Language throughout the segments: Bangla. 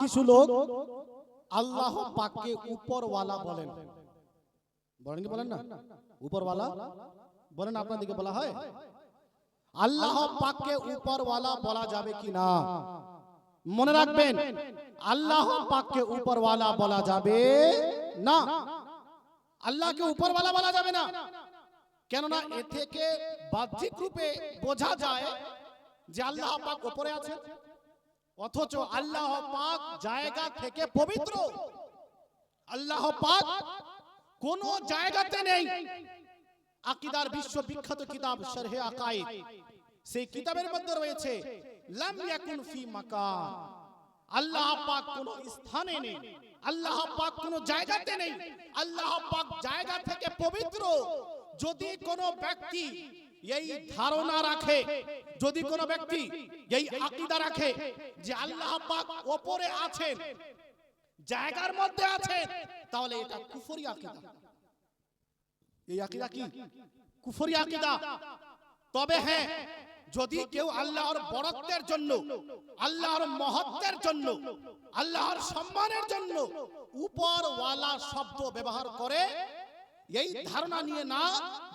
কিছু লোক আল্লাহ পাককে উপরওয়ালা বলেন। বলেন কি বলেন না? উপরওয়ালা? বলেন আপনাদেরকে বলা হয়? আল্লাহ পাককে উপরওয়ালা বলা যাবে কি না? মনে রাখবেন, আল্লাহ পাককে উপরওয়ালা বলা যাবে না। আল্লাহকে উপরওয়ালা বলা যাবে না। কেননা এ থেকে বাহ্যিক রূপে বোঝা যায় যে আল্লাহ পাক উপরে আছে অথচ আল্লাহ পাক জায়গা থেকে পবিত্র। আল্লাহ পাক কোন জায়গাতে নেই। আকিদার বিশ্ববিখ্যাত কিতাব শরহে আকাইদ। সেই কিতাবের মধ্যে রয়েছে লাম ইয়াকুন ফি মাকান। আল্লাহ পাক কোন স্থানে নেই। আল্লাহ পাক কোন জায়গাতে নেই। আল্লাহ পাক জায়গা থেকে পবিত্র। যদি কোন ব্যক্তি এই ধারণা রাখে, যদি কোন ব্যক্তি এই আকীদা রাখে যে আল্লাহ পাক ওপরে আছেন, জায়গার মধ্যে আছেন, তাহলে এটা কুফরি আকীদা। এই আকীদা কি? কুফরি আকীদা। তবে হ্যাঁ যদি কেউ আল্লাহর বড়ত্বের জন্য, আল্লাহর মহত্বের জন্য, আল্লাহর সম্মানের জন্য উপরওয়ালা শব্দ ব্যবহার করে এই ধারণা নিয়ে না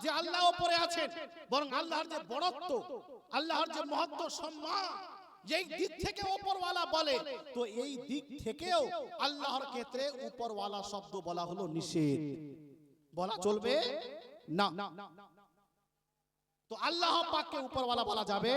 যে আল্লাহ উপরে আছেন, বরং আল্লাহর যে বড়ত্ব, আল্লাহর যে মহত্ব, সম্মান, এই দিক থেকে উপরওয়ালা বলে। তো এই দিক থেকেও আল্লাহর ক্ষেত্রে উপরওয়ালা শব্দ বলা হলো নিষেধ। বলা চলবে না। তো আল্লাহ পাককে উপরওয়ালা বলা যাবে